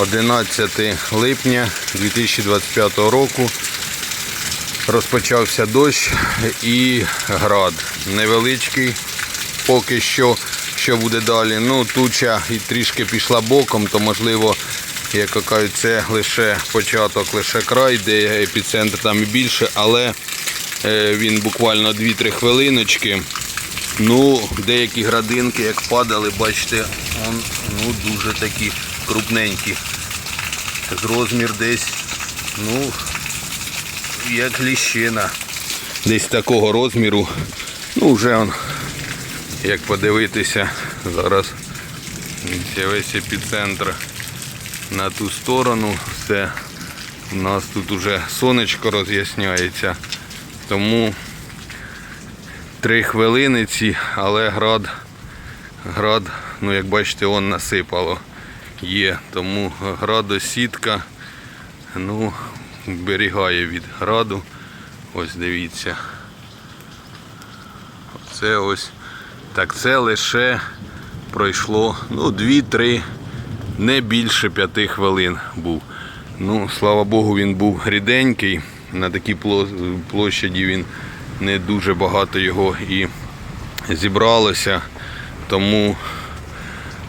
11 липня 2025 року. Розпочався дощ і град. Невеличкий поки що, що буде далі. Ну, туча і трішки пішла боком, то можливо, як кажуть, це лише початок, лише край, де епіцентр там і більше, але е, він буквально 2-3 хвилиночки. Ну, деякі градинки, як падали, бачите, он, ну, дуже такі крупненькі. Розмір десь, ну, як ліщина. Десь такого розміру. Ну, вже он, як подивитися, зараз весь епіцентр на ту сторону. Все. У нас тут уже сонечко роз'ясняється. Тому три хвилиниці, але град, град, ну як бачите, он насипало є. Тому градосітка ну, берігає від граду. Ось дивіться. Це ось так це лише пройшло ну, 2-3, не більше 5 хвилин був. Ну, слава Богу, він був ріденький. На такій площаді він не дуже багато його і зібралося. Тому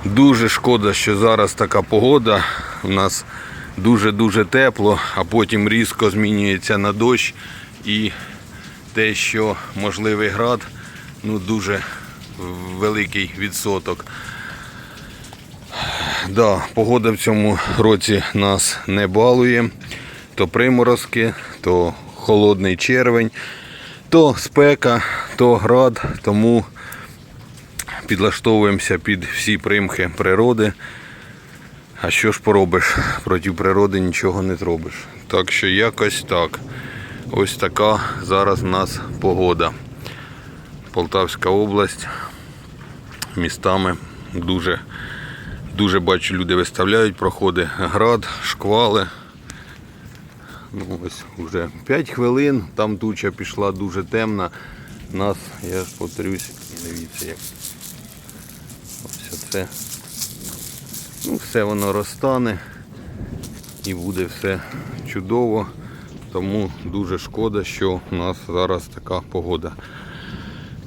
дуже шкода, що зараз така погода. У нас дуже-дуже тепло, а потім різко змінюється на дощ. І те, що можливий град, ну дуже великий відсоток. Да, погода в цьому році нас не балує. То приморозки, то холодний червень, то спека, то град. Тому підлаштовуємося під всі примхи природи. А що ж поробиш? Проти природи нічого не зробиш. Так що якось так. Ось така зараз у нас погода. Полтавська область. Містами дуже, дуже бачу, люди виставляють, проходи град, шквали. Ну, ось вже 5 хвилин, там туча пішла дуже темна. Нас, я ж повторюсь, дивіться як. Ось це. Ну, все воно розтане і буде все чудово. Тому дуже шкода, що у нас зараз така погода.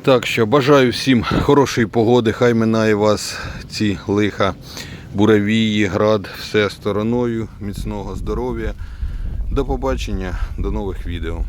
Так що бажаю всім хорошої погоди, хай минає вас ці лиха, буравії, град, все стороною, міцного здоров'я. До побачення, до нових відео.